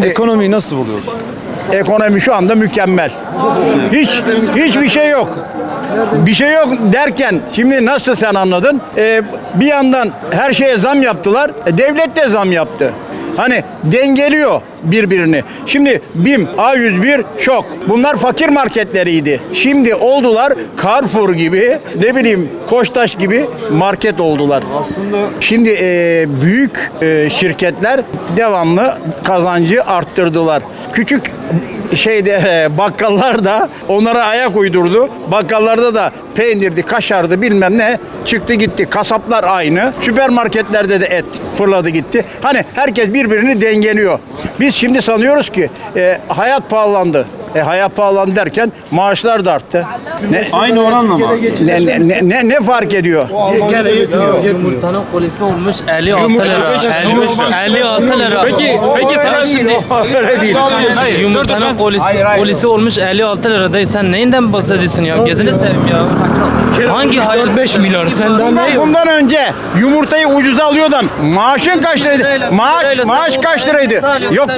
Şimdi Ekonomiyi nasıl buluyorsun? ekonomi şu anda mükemmel. Hiç hiçbir şey yok. Bir şey yok derken şimdi nasıl sen anladın? Ee, bir yandan her şeye zam yaptılar. e, devlet de zam yaptı. Hani dengeliyor birbirini. Şimdi BİM, A101 şok. Bunlar fakir marketleriydi. Şimdi oldular Carrefour gibi, ne bileyim Koçtaş gibi market oldular. Aslında Şimdi e, büyük e, şirketler devamlı kazancı arttırdılar. Küçük şeyde e, bakkallar da onlara ayak uydurdu. Bakkallarda da peynirdi, kaşardı bilmem ne çıktı gitti. Kasaplar aynı. Süpermarketlerde de et fırladı gitti. Hani herkes birbirini dengeliyor. Biz şimdi sanıyoruz ki e, hayat pahalandı. E, hayat pahalandı derken maaşlar da arttı. Ne, aynı oranla mı? ne, ne, ne, ne, ne fark ediyor? Yumurtanın kolisi olmuş 56 lira. 56 lira. Peki, peki sana şimdi Öyle değil. Hayır, Yumurtanın kolisi, kolisi olmuş 56 lira dayı sen neyinden bahsediyorsun ya? Geziniz seveyim ya. Hangi hayır? 5 milyar. Bundan, bundan önce yumurtayı ucuza alıyordun. Maaşın kaç liraydı? Maaş, maaş kaç liraydı? Yok.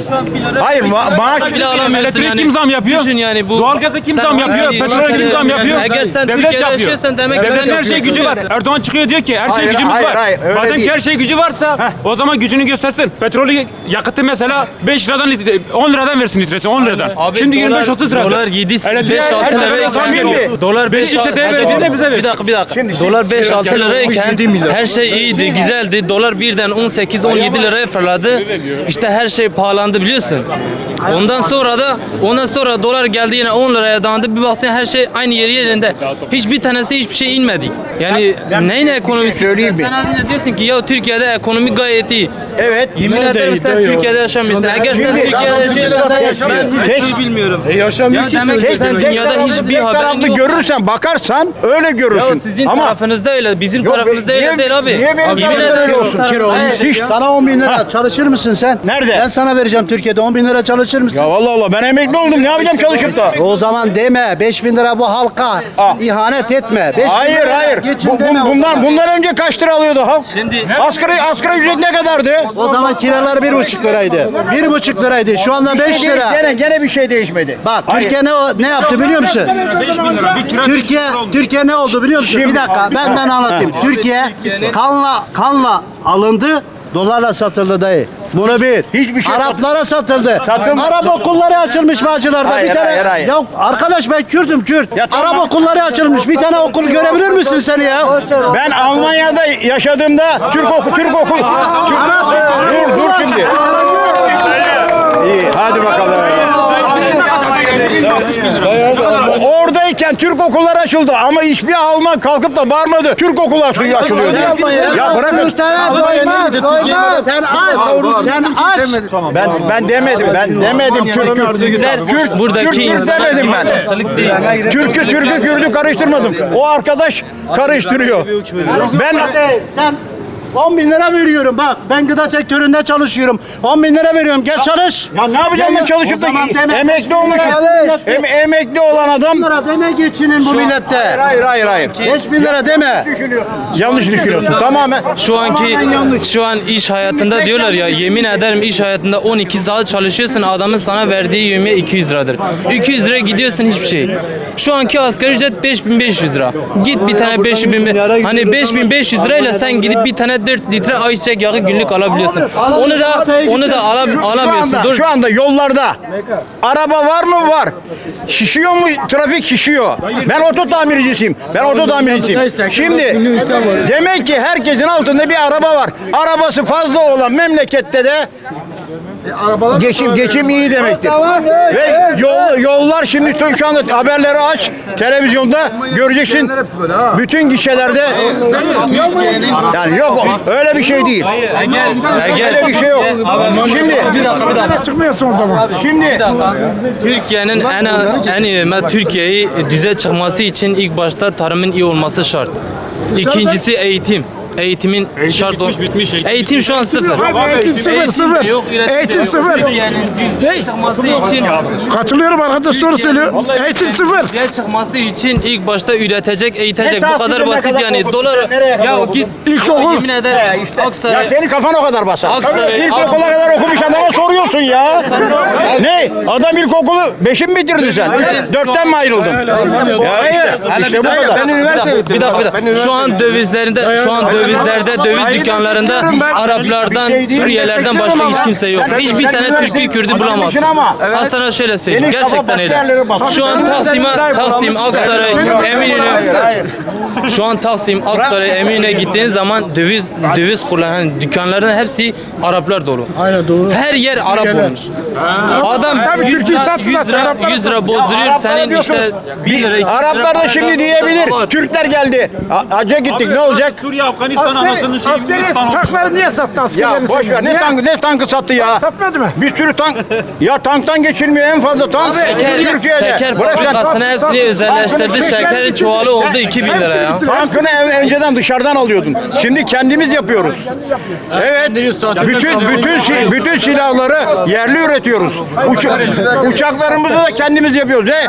Hayır ma- maaş yani. kim zam yapıyor? Düşün yani bu. Doğalgaza kim zam yapıyor? Petrole kim zam yapıyor? Eğer sen Devlet Türkiye'de yapıyor. yaşıyorsan demek ki Devletin her şey gücü var. Erdoğan çıkıyor diyor ki her şey Hayır, gücümüz hayır, var. hayır, öyle Madem değil. ki her şey gücü varsa o zaman gücünü göstersin. Petrolü yakıtı mesela 5 liradan litre, 10 liradan versin litresi 10 liradan. Abi Şimdi dolar- 25-30 lira. Dolar 7 Elektriğe 5 6 her lira. taraftan geliyor. Dolar 5 Beşi çeteye vereceğine bize Bir versin. dakika bir dakika. Şimdi- dolar 5 6 Biraz lirayken yedi her şey iyiydi, güzeldi. Dolar birden 18 17 liraya fırladı. İşte her şey pahalandı biliyorsun. Ondan sonra da ondan sonra dolar geldi yine 10 liraya dayandı. Bir baksana her şey aynı yeri yerinde. Hiçbir tanesi hiçbir şey inmedi. Yani neyin ekonomisi? söyleyeyim mi? Sen az önce diyorsun ki ya Türkiye'de ekonomi gayet iyi. Evet. Yemin ederim sen Türkiye'de yaşamıyorsun. Eğer sen Türkiye'de yaşıyorsan ben şey bilmiyorum. E yaşamıyor Ya ki demek ki Tek, sen tek dünyada hiçbir tek haberin yok. görürsen bakarsan öyle görürsün. Ya sizin Ama tarafınızda öyle, bizim Yok, tarafımızda öyle değil abi. niye benim tarafımda öyle olsun? Kira olmuş. Hiç- Sana 10 bin lira çalışır mısın sen? Nerede? Ben sana vereceğim Türkiye'de 10 bin lira çalışır mısın? ya vallahi Allah ben emekli oldum. Ne yapacağım çalışıp da? O zaman deme 5 bin lira bu halka Ah. ihanet etme. 5 bin Hayır lira hayır. Geçin Bu, bu- deme. bundan bundan önce kaç lira alıyordu halk? Şimdi Asgari asgari ücret ne kadardı? O zaman kiralar bir buçuk liraydı. Bir buçuk liraydı. Şu anda 5 lira. Gene gene bir şey değişmedi. Bak Hayır. Türkiye ne, ne yaptı biliyor musun? 5 bin lira. Bir kira Türkiye Türkiye ne oldu biliyor musun? Şimdi- bir dakika ben ben anlatayım. Türkiye kanla kanla alındı. Dolarla satıldı dayı. Bunu bir. Hiçbir şey Araplara satıldı. Satılmadı. Arap okulları açılmış bacılarda. Hayır, bir tane. hayır, hayır. Ya arkadaş ben Kürt'üm Kürt. Ya tamam. Arap okulları açılmış. Bir tane okul görebilir misin sen ya? Ben Almanya'da yaşadığımda Türk okul Türk okul Türk, dur dur şimdi. İyi hadi bakalım. Oradayken Türk okulları açıldı ama hiçbir Alman kalkıp da bağırmadı. Türk okulu açılıyor. açılıyor. Ya bırakın. Sen aç. Sen aç. Ben ben demedim. Ben demedim Türk buradaki Türk Kürt insanlar demedim ben. Türk'ü Türk'ü Kürt'ü karıştırmadım. O arkadaş karıştırıyor. Ben Sen 10 bin lira veriyorum bak. Ben gıda sektöründe çalışıyorum. 10 bin lira veriyorum. Gel çalış. ya ne yapacağım ben çalışıp da emekli olmuşum. Em, emekli olan adam 10 lira deme geçinin bu millette. Hayır hayır hayır. 5 bin lira deme. Yanlış düşünüyorsun. Tamamen. Şu anki şu an iş hayatında diyorlar ya yemin ederim iş hayatında 12 saat çalışıyorsun adamın sana verdiği yemeğe 200 liradır. 200 lira gidiyorsun hiçbir şey. Şu anki asgari ücret 5500 lira. Git bir tane 5000 hani 5500 lirayla sen gidip bir tane 4 litre ayçiçek yağı günlük alabiliyorsun. Onu da onu da alam, Şu alamıyorsun. anda, Dur. şu anda yollarda araba var mı? Var. Şişiyor mu? Trafik şişiyor. Ben oto tamircisiyim. Ben oto tamircisiyim. Şimdi demek ki herkesin altında bir araba var. Arabası fazla olan memlekette de geçim geçim iyi demektir. Ve yol, yollar şimdi şu anda haberleri aç televizyonda göreceksin. Bütün gişelerde yani yok öyle bir şey değil. Öyle bir şey yok. Şimdi Bir dakika bir dakika. çıkmıyorsun o zaman. Şimdi Türkiye'nin en en iyi Türkiye'yi düze çıkması için ilk başta tarımın iyi olması şart. İkincisi eğitim. Eğitimin şart bitmiş, bitmiş, eğitim Eğitim şu an sıfır. Eğitim sıfır, sıfır. Yok, Eğitim yok. sıfır. Yani Ne? düz çıkması için Katılıyorum arkadaş doğru söylüyor. Eğitim sıfır. Düzeye çıkması için ilk başta üretecek, eğitecek. Bu kadar basit yani. Dolar ya git. İlkokul. Yemin Ya ederim. işte. Ya Aksaray. senin kafan o kadar basar. Aksaray, İlkokula Aksaray. kadar okumuş adama soruyorsun ya. ne? Adam ilkokulu beşin mi bitirdin sen? Dörtten mi ayrıldın? Ya işte, bu kadar. Bir dakika, bir dakika. Şu an dövizlerinde, şu an dövizlerde, döviz dükkanlarında Araplardan, Suriyelilerden başka hiç kimse yok. Hiçbir tane Türkiye Kürdü bulamazsın. Ama Ben sana şöyle söyleyeyim, gerçekten öyle. Şu an Taksim'e, Taksim, Aksaray, Eminönü, şu an Taksim, Aksaray, Eminönü'ne gittiğin zaman döviz döviz kullanan hani dükkanların hepsi Araplar dolu. Aynen doğru. Her yer Arap olmuş. Adam Tabii 100 Türkiye lira, sattı 100 zaten, lira, Araplar 100 lira bozduruyor senin işte 1 lira, 2 lira. Araplar da şimdi diyebilir. Türkler geldi. Hacca gittik ne olacak? Suriye, Afganistan Askeri, anasının şeyi askeri oldu. tankları niye sattı Ya askerleri? boş ver ne Niye? tankı ne tankı sattı ya? Satmadı mı? Bir sürü tank ya tanktan geçilmiyor en fazla tank Şeker, Türkiye'de. şeker Bırak sen fabrikasını hepsini özelleştirdi. Şeker Şekerin bitirdi. çuvalı oldu 2000 lira ya. tankını ev- önceden dışarıdan alıyordun. Şimdi kendimiz yapıyoruz. Evet. Bütün bütün si- bütün silahları yerli üretiyoruz. Uça- uçaklarımızı da kendimiz yapıyoruz. Ve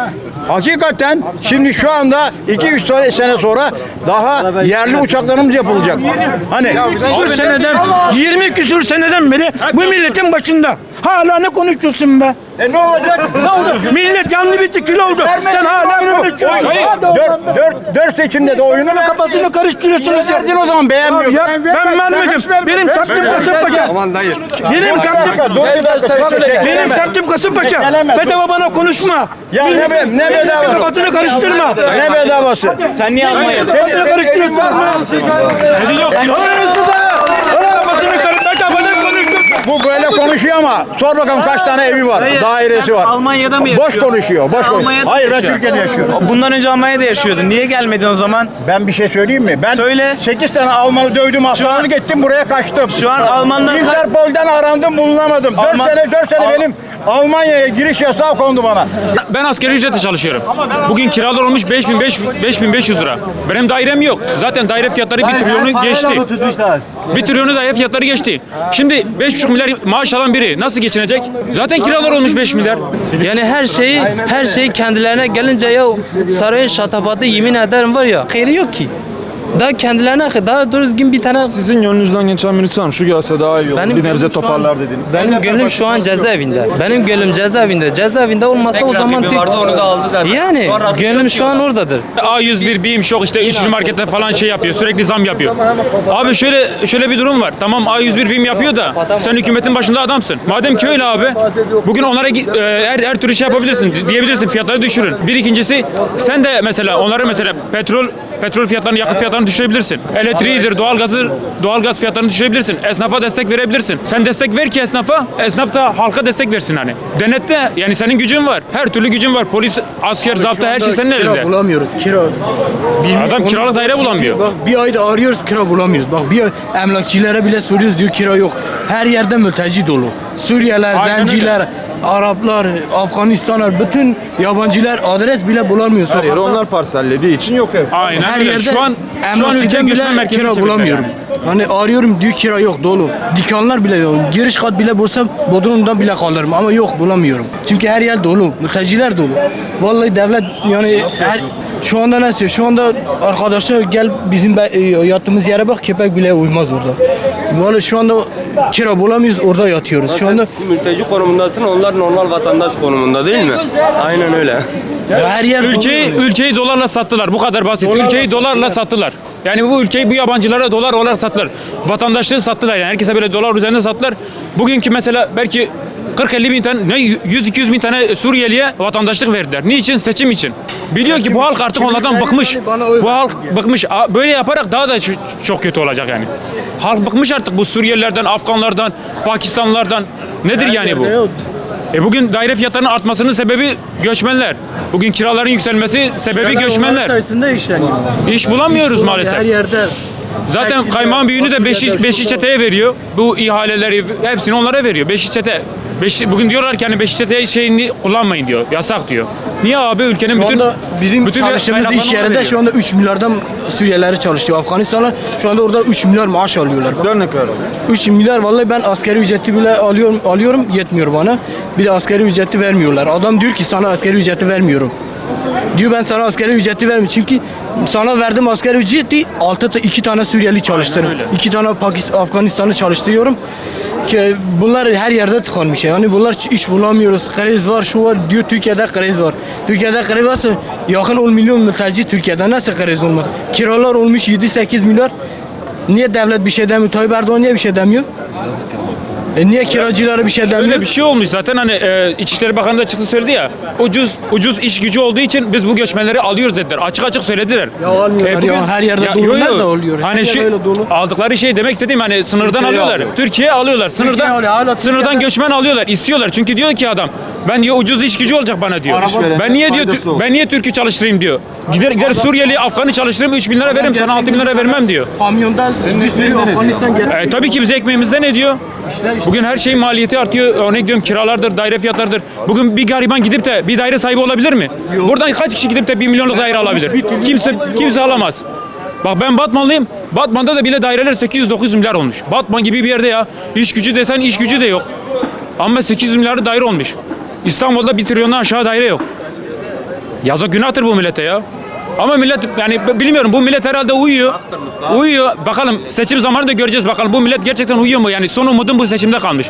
hakikaten şimdi şu anda 2-3 tane sene sonra daha yerli uçaklarımız yapılacak. Hani küsur seneden, 20 küsur seneden beri bu milletin başında. Hala ne konuşuyorsun be? e ne olacak? Ne oldu? Millet yandı bitti kül oldu. Sen hala konuşuyorsun. Hayır. Dört, dört, dört seçimde de oyunu mu Kafasını karıştırıyorsunuz verdin o zaman beğenmiyorsun. Ya ben vermedim. Benim semtim Kasımpaşa. Benim semtim Dur bir dakika. benim semtim Kasımpaşa. Bedava bana konuşma. Ya ne, be, ne bedavası? Kafasını karıştırma. Ne bedavası? Sen niye Almanya? Kafasını karıştırma. Kafasını karıştırma. Kafasını konuşturma. Bu böyle konuşuyor ama sor bakalım kaç tane evi var, dairesi var. Almanya'da mı Boş yaşıyorsun? konuşuyor, boş Sen konuşuyor. Almanya'da Hayır ben yaşıyorsun. Türkiye'de yaşıyorum. Bundan önce Almanya'da yaşıyordun. Niye gelmedin o zaman? Ben bir şey söyleyeyim mi? Ben Söyle. 8 tane Almanı dövdüm, hastanelik ettim, buraya kaçtım. Şu an Almanlar Interpol'den arandım, bulunamadım. 4 Alman- sene, 4 sene Al- benim Almanya'ya giriş yasağı kondu bana. Ben asgari ücretle çalışıyorum. Bugün kiralar olmuş 5000 5500 lira. Benim dairem yok. Zaten daire fiyatları bir trilyonu geçti. Bir trilyonu daire fiyatları geçti. Şimdi 5,5 milyar maaş alan biri nasıl geçinecek? Zaten kiralar olmuş 5 milyar. Yani her şeyi her şeyi kendilerine gelince ya sarayın şatafatı yemin ederim var ya hayır yok ki. Daha kendilerine daha düzgün bir tane Sizin yönünüzden geçen birisi var mı? Şu gelse daha iyi olur. Benim bir nebze gönlüm şu an- toparlar dediniz. Benim gönlüm şu an cezaevinde. Benim gönlüm cezaevinde. Cezaevinde olmasa o zaman Türk... onu da aldı zaten. Yani gönlüm şu an oradadır. A101, BİM, Şok işte üçlü marketler falan şey yapıyor. Sürekli zam yapıyor. Abi şöyle şöyle bir durum var. Tamam A101, BİM yapıyor da sen hükümetin başında adamsın. Madem ki öyle abi. Bugün onlara gi- e, her, her türlü şey yapabilirsin. Diyebilirsin fiyatları düşürün. Bir ikincisi sen de mesela onları mesela petrol petrol fiyatlarını, yakıt fiyatlarını düşürebilirsin. Elektriğidir, doğalgazı, doğalgaz fiyatlarını düşürebilirsin. Esnafa destek verebilirsin. Sen destek ver ki esnafa, esnaf da halka destek versin hani. Denetle yani senin gücün var. Her türlü gücün var. Polis, asker, zapta her şey senin elinde. bulamıyoruz. Kira. Adam kiralık daire bulamıyor. Bak bir ayda arıyoruz kira bulamıyoruz. Bak bir ay emlakçilere bile soruyoruz diyor kira yok. Her yerde mülteci dolu. Suriyeliler, Aynen zenciler, Araplar, Afganistanlar, bütün yabancılar adres bile bulamıyor sokakta. onlar parsellediği için yok ev. Aynen Her öyle. yerde Şu an şu an bile kira bulamıyorum. Hani arıyorum diyor kira yok dolu. Dükkanlar bile yok. Giriş kat bile bulsam Bodrum'dan bile kalırım ama yok bulamıyorum. Çünkü her yer dolu. Mülteciler dolu. Vallahi devlet yani her, şu anda nasıl? Şu anda arkadaşlar gel bizim be- e, yattığımız yere bak köpek bile uymaz orada. Vallahi şu anda kira bulamıyoruz orada yatıyoruz. Şu anda mülteci konumundasın, onlar normal vatandaş konumunda değil mi? Aynen öyle. her yer Ülkeyi ülkeyi dolarla sattılar. Bu kadar basit. ülkeyi dolarla sattılar. Yani bu ülkeyi bu yabancılara dolar olarak sattılar. Vatandaşlığı sattılar yani. Herkese böyle dolar üzerinde sattılar. Bugünkü mesela belki 40-50 bin tane, ne 100-200 bin tane Suriyeliye vatandaşlık verdiler. Niçin? Seçim için. Biliyor ki bu halk artık onlardan bıkmış. Bu halk bıkmış. Böyle yaparak daha da çok kötü olacak yani. Halk bıkmış artık bu Suriyelilerden, Afganlardan, Pakistanlılardan. Nedir yani bu? E bugün daire fiyatlarının artmasının sebebi göçmenler. Bugün kiraların yükselmesi sebebi göçmenler. sayesinde işleniyor. İş bulamıyoruz Her maalesef. yerde. Zaten kaymağın büyüğünü de beşi, beşi çeteye veriyor. Bu ihaleleri hepsini onlara veriyor. Beşi çete. Beş, bugün diyorlar ki hani Beşiktaş'ta şeyini kullanmayın diyor. Yasak diyor. Niye abi ülkenin Şu bütün anda bizim bütün çalıştığımız iş yerinde şu anda 3 milyardan Suriyelileri çalışıyor. Afganistanlar şu anda orada 3 milyar maaş alıyorlar. Bir örnek ver abi. 3 milyar vallahi ben asgari ücreti bile alıyorum alıyorum yetmiyor bana. Bir de asgari ücreti vermiyorlar. Adam diyor ki sana asgari ücreti vermiyorum. Diyor ben sana asgari ücreti vermiyorum. Çünkü sana verdim asgari ücreti 6 2 tane Suriyeli çalıştırırım. 2 tane Pakistan Afganistan'ı çalıştırıyorum. Ki bunlar her yerde tıkanmış. Yani bunlar iş bulamıyoruz. Kriz var, şu var. Diyor Türkiye'de kriz var. Türkiye'de kriz varsa yakın 10 milyon mülteci Türkiye'de nasıl kriz olmaz? Kiralar olmuş 7-8 milyar. Niye devlet bir şey demiyor? Tayyip Erdoğan niye bir şey demiyor? E niye kiracılara bir şey demiyor? Öyle bir şey olmuş zaten hani e, İçişleri Bakanı da çıktı söyledi ya ucuz ucuz iş gücü olduğu için biz bu göçmenleri alıyoruz dediler. Açık açık söylediler. E, Ya almıyorlar ya, her yerde dolu, nerede oluyor? Her Hani yer şey, öyle dolu. aldıkları şey demek istediğim hani sınırdan Türkiye'ye alıyorlar. alıyor. Türkiye'ye alıyorlar. Sınırdan alıyor, hala sınırdan göçmen alıyorlar. istiyorlar. Çünkü diyor ki adam ben diyor ucuz iş gücü olacak bana diyor. İşverene ben niye diyor faydası olur. ben niye Türk'ü çalıştırayım diyor. Gider gider Suriyeli, Afgan'ı çalıştırayım 3 bin lira veririm sana 6 bin lira vermem diyor. Kamyondan bir sürü Afganistan getiriyor. E, tabii ki bize ekmeğimizde ne diyor? Bugün her şeyin maliyeti artıyor. Örnek diyorum kiralardır, daire fiyatlarıdır. Bugün bir gariban gidip de bir daire sahibi olabilir mi? Buradan kaç kişi gidip de bir milyonluk daire alabilir? Kimse kimse alamaz. Bak ben Batmanlıyım. Batman'da da bile daireler 800-900 milyar olmuş. Batman gibi bir yerde ya. İş gücü desen iş gücü de yok. Ama 800 milyarda daire olmuş. İstanbul'da bir trilyondan aşağı daire yok. Yazık günahtır bu millete ya. Ama millet yani bilmiyorum bu millet herhalde uyuyor. Uyuyor. Bakalım seçim zamanı da göreceğiz bakalım bu millet gerçekten uyuyor mu? Yani son umudum bu seçimde kalmış.